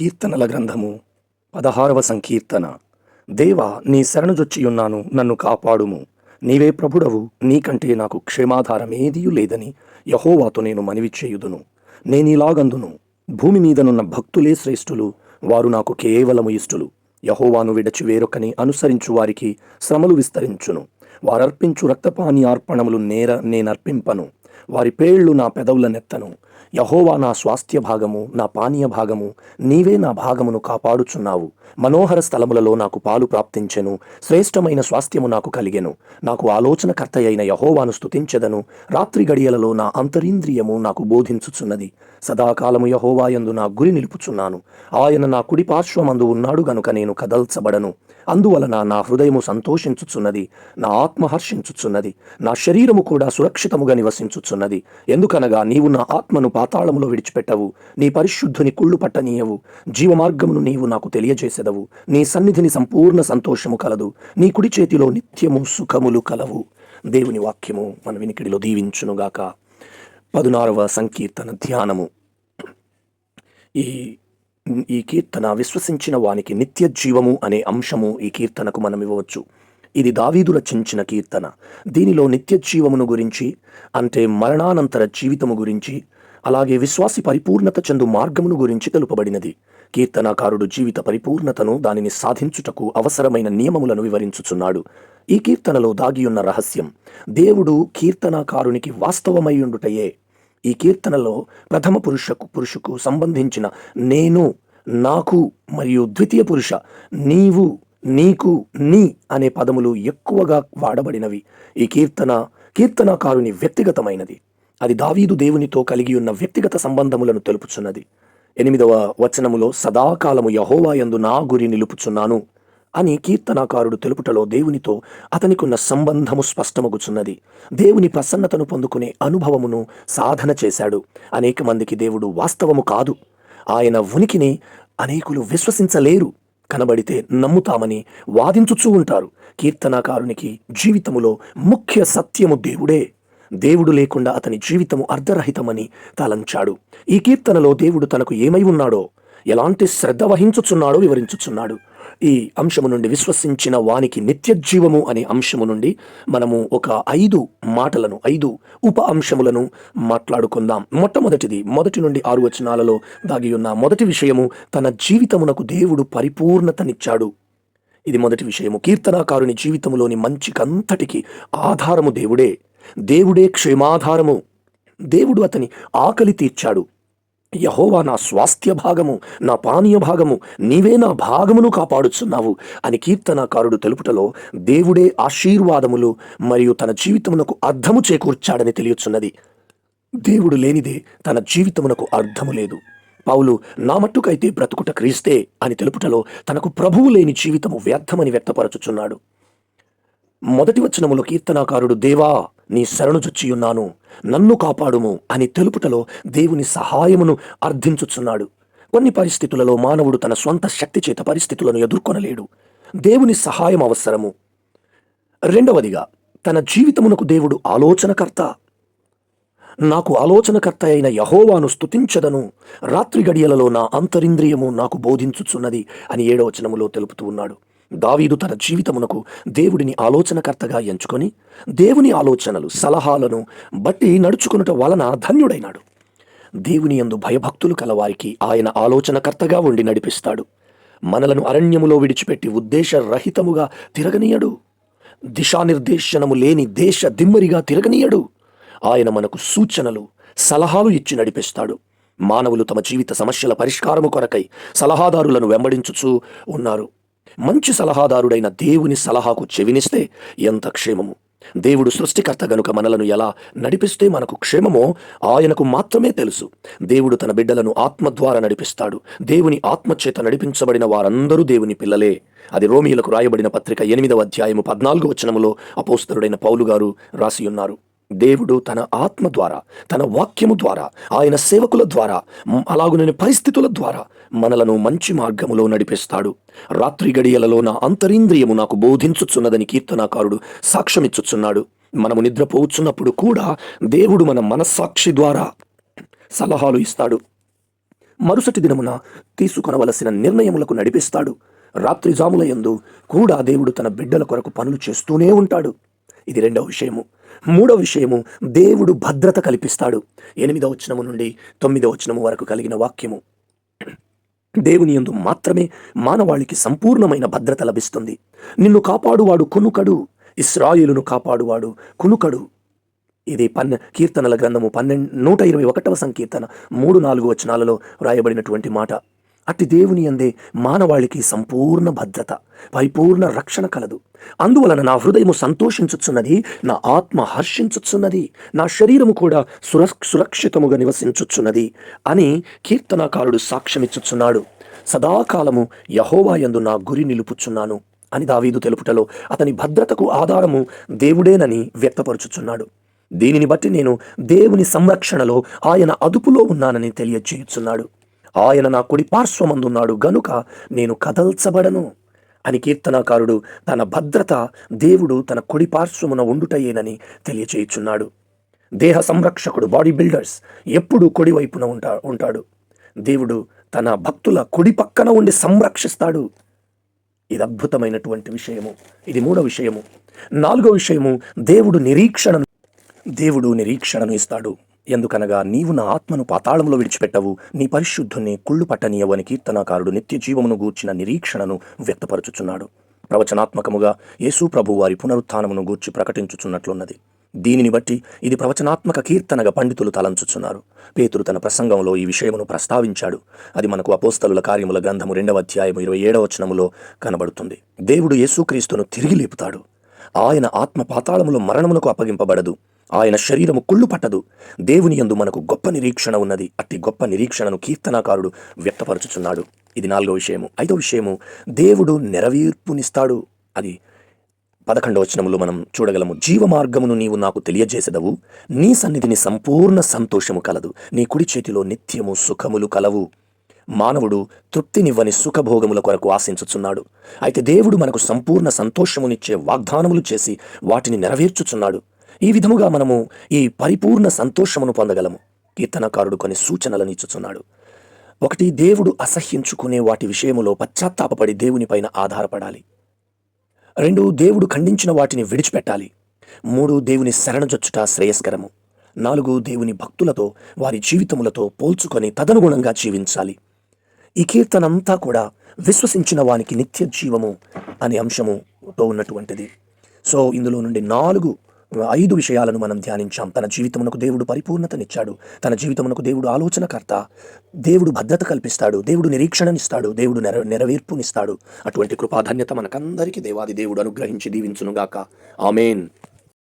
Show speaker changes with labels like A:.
A: కీర్తనల గ్రంథము పదహారవ సంకీర్తన. దేవా నీ శరణుజొచ్చియున్నాను నన్ను కాపాడుము. నీవే ప్రభుడవు నీకంటే నాకు క్షేమాధారమేదీయు లేదని యహోవాతో నేను మనవి చేయుదును. నేనీలాగందును. భూమి మీదనున్న భక్తులే శ్రేష్ఠులు వారు నాకు కేవలము ఇష్టులు. యహోవాను విడచి వేరొకని అనుసరించు వారికి శ్రమలు విస్తరించును. వారర్పించు రక్తపాని అర్పణములు నేర నేనర్పింపను. వారి పేళ్ళు నా పెదవుల నెత్తను. యహోవా నా స్వాస్థ్య భాగము నా పానీయ భాగము నీవే నా భాగమును కాపాడుచున్నావు. మనోహర స్థలములలో నాకు పాలు ప్రాప్తించెను శ్రేష్టమైన స్వాస్థ్యము నాకు కలిగెను. నాకు ఆలోచనకర్త అయిన యహోవాను స్తుతించెదను రాత్రి గడియలలో నా అంతరింద్రియము నాకు బోధించుచున్నది. సదాకాలము యహోవాయందు నా గురి నిలుపుచున్నాను. ఆయన నా కుడి పార్శ్వమందు ఉన్నాడు గనుక నేను కదల్చబడను. అందువలన నా హృదయము సంతోషించుచున్నది నా ఆత్మ హర్షించుచున్నది నా శరీరము కూడా సురక్షితముగా నివసించుచున్నది. ఎందుకనగా నీవు నా ఆత్మను పాతాళములో విడిచిపెట్టవు నీ పరిశుద్ధుని కుళ్ళు పట్టనీయవు జీవమార్గమును నీవు నాకు తెలియజేసెదవు నీ సన్నిధిని సంపూర్ణ సంతోషము కలదు నీ కుడి చేతిలో నిత్యము సుఖములు కలవు. దేవుని వాక్యము మన వినికిడిలో దీవించునుగాక. పదునారవ సంకీర్తన ధ్యానము. ఈ ఈ కీర్తన విశ్వసించిన వానికి నిత్య జీవము అనే అంశము ఈ కీర్తనకు మనం ఇవ్వవచ్చు. ఇది దావీదు రచించిన కీర్తన. దీనిలో నిత్య జీవమును గురించి అంటే మరణానంతర జీవితము గురించి అలాగే విశ్వాసి పరిపూర్ణత చెందు మార్గమును గురించి తెలుపబడినది. కీర్తనాకారుడు జీవిత పరిపూర్ణతను దానిని సాధించుటకు అవసరమైన నియమములను వివరించుచున్నాడు. ఈ కీర్తనలో దాగియున్న రహస్యం దేవుడు కీర్తనాకారునికి వాస్తవమైయుండుటయే ఈ కీర్తనలో ప్రథమ పురుషకు పురుషుకు సంబంధించిన నేను నాకు మరియు ద్వితీయ పురుష నీవు నీకు నీ అనే పదములు ఎక్కువగా వాడబడినవి. ఈ కీర్తన కీర్తనాకారుని వ్యక్తిగతమైనది. అది దావీదు దేవునితో కలిగి ఉన్న వ్యక్తిగత సంబంధములను తెలుపుచున్నది. ఎనిమిదవ వచనములో సదాకాలము యహోవాయందు నా గురి నిలుపుచున్నాను. అని కీర్తనాకారుడు తెలుపుటలో దేవునితో అతనికున్న సంబంధము స్పష్టమగుచున్నది. దేవుని ప్రసన్నతను పొందుకునే అనుభవమును సాధన చేశాడు. అనేక మందికి దేవుడు వాస్తవము కాదు. ఆయన ఉనికిని అనేకులు విశ్వసించలేరు. కనబడితే నమ్ముతామని వాదించుచూ ఉంటారు. కీర్తనాకారునికి జీవితములో ముఖ్య సత్యము దేవుడే. దేవుడు లేకుండా అతని జీవితము అర్ధరహితమని తలంచాడు. ఈ కీర్తనలో దేవుడు తనకు ఏమై ఉన్నాడో ఎలాంటి శ్రద్ధ వహించుచున్నాడో వివరించుచున్నాడు. ఈ అంశము నుండి విశ్వసించిన వానికి నిత్య జీవము అనే అంశము నుండి మనము ఒక ఐదు మాటలను ఐదు ఉప అంశములను మాట్లాడుకుందాం. మొట్టమొదటిది మొదటి నుండి ఆరు వచనాలలో దాగి ఉన్న మొదటి విషయము తన జీవితమునకు దేవుడు పరిపూర్ణతనిచ్చాడు. ఇది మొదటి విషయము. కీర్తనాకారుని జీవితంలోని మంచికంతటికి ఆధారము దేవుడే. దేవుడే క్షేమాధారము. దేవుడు అతని ఆకలి తీర్చాడు. యహోవా నా స్వాస్థ్య భాగము నా పానీయ భాగము నీవే నా భాగమును కాపాడుచున్నావు అని కీర్తనాకారుడు తెలుపుటలో దేవుడే ఆశీర్వాదములు మరియు తన జీవితమునకు అర్థము చేకూర్చాడని తెలియచున్నది. దేవుడు లేనిదే తన జీవితమునకు అర్థము లేదు. పౌలు నా మట్టుకైతే బ్రతుకుట క్రీస్తే అని తెలుపుటలో తనకు ప్రభువు లేని జీవితము వ్యర్థమని వ్యక్తపరచుచున్నాడు. మొదటి వచనములో కీర్తనాకారుడు దేవా నీ శరణు చొచ్చియున్నాను నన్ను కాపాడుము అని తెలుపుటలో దేవుని సహాయమును అర్థించుచున్నాడు. కొన్ని పరిస్థితులలో మానవుడు తన స్వంత శక్తి చేత పరిస్థితులను ఎదుర్కొనలేడు. దేవుని సహాయం అవసరము. రెండవదిగా తన జీవితమునకు దేవుడు ఆలోచనకర్త. నాకు ఆలోచనకర్త అయిన యహోవాను స్తుతించదను. రాత్రి గడియలలో నా అంతరింద్రియము నాకు బోధించుచున్నది అని ఏడవచనములో తెలుపుతూ ఉన్నాడు. దావీదు తన జీవితమునకు దేవుడిని ఆలోచనకర్తగా ఎంచుకొని దేవుని ఆలోచనలు సలహాలను బట్టి నడుచుకునుట వలన ధన్యుడైనాడు. దేవుని యందు భయభక్తులు కలవారికి ఆయన ఆలోచనకర్తగా ఉండి నడిపిస్తాడు. మనలను అరణ్యములో విడిచిపెట్టి ఉద్దేశరహితముగా తిరగనీయడు. దిశానిర్దేశనము లేని దేశ దిమ్మరిగా తిరగనీయడు. ఆయన మనకు సూచనలు సలహాలు ఇచ్చి నడిపిస్తాడు. మానవులు తమ జీవిత సమస్యల పరిష్కారము కొరకై సలహాదారులను వెంబడించుచూ ఉన్నారు. మంచి సలహాదారుడైన దేవుని సలహాకు చెవినిస్తే ఎంత క్షేమము. దేవుడు సృష్టికర్త గనుక మనలను ఎలా నడిపిస్తే మనకు క్షేమమో ఆయనకు మాత్రమే తెలుసు. దేవుడు తన బిడ్డలను ఆత్మ ద్వారా నడిపిస్తాడు. దేవుని ఆత్మచేత నడిపించబడిన వారందరూ దేవుని పిల్లలే. అది రోమిలకు రాయబడిన పత్రిక ఎనిమిదవ అధ్యాయము పద్నాలుగు వచనములో అపోస్తరుడైన పౌలు గారు రాసి ఉన్నారు. దేవుడు తన ఆత్మ ద్వారా తన వాక్యము ద్వారా ఆయన సేవకుల ద్వారా అలాగునని పరిస్థితుల ద్వారా మనలను మంచి మార్గములో నడిపిస్తాడు. రాత్రి గడియలలో నా అంతరింద్రియము నాకు బోధించుచున్నదని కీర్తనాకారుడు సాక్ష్యమిచ్చుచున్నాడు. మనము నిద్రపోవచ్చున్నప్పుడు కూడా దేవుడు మన మనస్సాక్షి ద్వారా సలహాలు ఇస్తాడు. మరుసటి దినమున తీసుకొనవలసిన నిర్ణయములకు నడిపిస్తాడు. రాత్రి జాముల యందు కూడా దేవుడు తన బిడ్డల కొరకు పనులు చేస్తూనే ఉంటాడు. ఇది రెండవ విషయము. మూడో విషయము దేవుడు భద్రత కల్పిస్తాడు. ఎనిమిదో వచనము నుండి తొమ్మిదో వచనము వరకు కలిగిన వాక్యము. దేవుని యందు మాత్రమే మానవాళికి సంపూర్ణమైన భద్రత లభిస్తుంది. నిన్ను కాపాడువాడు కునుకడు ఇస్రాయిలును కాపాడువాడు కునుకడు. ఇది పన్నె కీర్తనల గ్రంథము పన్నెండు నూట ఇరవై ఒకటవ సంకీర్తన మూడు నాలుగు వచనాలలో వ్రాయబడినటువంటి మాట. అట్టి దేవుని అందే మానవాళికి సంపూర్ణ భద్రత పరిపూర్ణ రక్షణ కలదు. అందువలన నా హృదయము సంతోషించుచున్నది నా ఆత్మ హర్షించుచున్నది నా శరీరము కూడా సుర సురక్షితముగా నివసించుచున్నది అని కీర్తనాకారుడు సాక్ష్యమిచ్చుచున్నాడు. సదాకాలము యహోవాయందు నా గురి నిలుపుచున్నాను అని దావీదు తెలుపుటలో అతని భద్రతకు ఆధారము దేవుడేనని వ్యక్తపరుచుచున్నాడు. దీనిని బట్టి నేను దేవుని సంరక్షణలో ఆయన అదుపులో ఉన్నానని తెలియజేయుచున్నాడు ఆయన నా కుడి పార్శ్వమందున్నాడు గనుక నేను కదల్చబడను. అని కీర్తనాకారుడు తన భద్రత దేవుడు తన కుడి పార్శ్వమున ఉండుటయేనని తెలియచేయుచున్నాడు. దేహ సంరక్షకుడు బాడీ బిల్డర్స్ ఎప్పుడు కుడి వైపున ఉంటా ఉంటాడు. దేవుడు తన భక్తుల కుడి పక్కన ఉండి సంరక్షిస్తాడు. ఇది అద్భుతమైనటువంటి విషయము. ఇది మూడో విషయము. నాలుగో విషయము దేవుడు నిరీక్షణను దేవుడు నిరీక్షణను ఇస్తాడు. ఎందుకనగా నీవు నా ఆత్మను పాతాళంలో విడిచిపెట్టవు. నీ పరిశుద్ధుని కుళ్ళు పట్టనీయవు అని కీర్తనాకారుడు నిత్య జీవమును గూర్చిన నిరీక్షణను వ్యక్తపరచుచున్నాడు. ప్రవచనాత్మకముగా యేసు ప్రభు వారి పునరుత్థానమును గూర్చి ప్రకటించుచున్నట్లున్నది. దీనిని బట్టి ఇది ప్రవచనాత్మక కీర్తనగా పండితులు తలంచుచున్నారు. పేతురు తన ప్రసంగంలో ఈ విషయమును ప్రస్తావించాడు. అది మనకు అపోస్తలుల కార్యముల గ్రంథము రెండవ అధ్యాయము ఇరవై ఏడవ వచనములో కనబడుతుంది. దేవుడు యేసుక్రీస్తును తిరిగి లేపుతాడు. ఆయన ఆత్మ పాతాళములో మరణమునకు అప్పగింపబడదు. ఆయన శరీరము కుళ్ళు పట్టదు. దేవుని యందు మనకు గొప్ప నిరీక్షణ ఉన్నది. అట్టి గొప్ప నిరీక్షణను కీర్తనాకారుడు వ్యక్తపరచుచున్నాడు. ఇది నాలుగో విషయము. ఐదో విషయము దేవుడు నెరవేర్పునిస్తాడు. అది పదకొండవ వచనములో మనం చూడగలము. జీవ మార్గమును నీవు నాకు తెలియజేసేదవు. నీ సన్నిధిని సంపూర్ణ సంతోషము కలదు. నీ కుడి చేతిలో నిత్యము సుఖములు కలవు. మానవుడు తృప్తినివ్వని సుఖభోగముల కొరకు ఆశించుచున్నాడు. అయితే దేవుడు మనకు సంపూర్ణ సంతోషమునిచ్చే వాగ్దానములు చేసి వాటిని నెరవేర్చుచున్నాడు. ఈ విధముగా మనము ఈ పరిపూర్ణ సంతోషమును పొందగలము. కీర్తనకారుడు కొన్ని సూచనలను ఇచ్చుచున్నాడు. ఒకటి దేవుడు అసహ్యించుకునే వాటి విషయములో పశ్చాత్తాపపడి దేవునిపైన ఆధారపడాలి. రెండు దేవుడు ఖండించిన వాటిని విడిచిపెట్టాలి. మూడు దేవుని శరణజొచ్చుట శ్రేయస్కరము. నాలుగు దేవుని భక్తులతో వారి జీవితములతో పోల్చుకొని తదనుగుణంగా జీవించాలి. ఈ కీర్తనంతా కూడా విశ్వసించిన వానికి నిత్య జీవము అనే అంశముతో ఉన్నటువంటిది. సో ఇందులో నుండి నాలుగు ఐదు విషయాలను మనం ధ్యానించాం. తన జీవితమునకు దేవుడు పరిపూర్ణతనిచ్చాడు. తన జీవితమునకు దేవుడు ఆలోచనకర్త. దేవుడు భద్రత కల్పిస్తాడు. దేవుడు నిరీక్షణనిస్తాడు. దేవుడు నెర నెరవేర్పునిస్తాడు. అటువంటి కృపాధన్యత మనకందరికీ దేవాది దేవుడు అనుగ్రహించి దీవించునుగాక. ఆమెన్.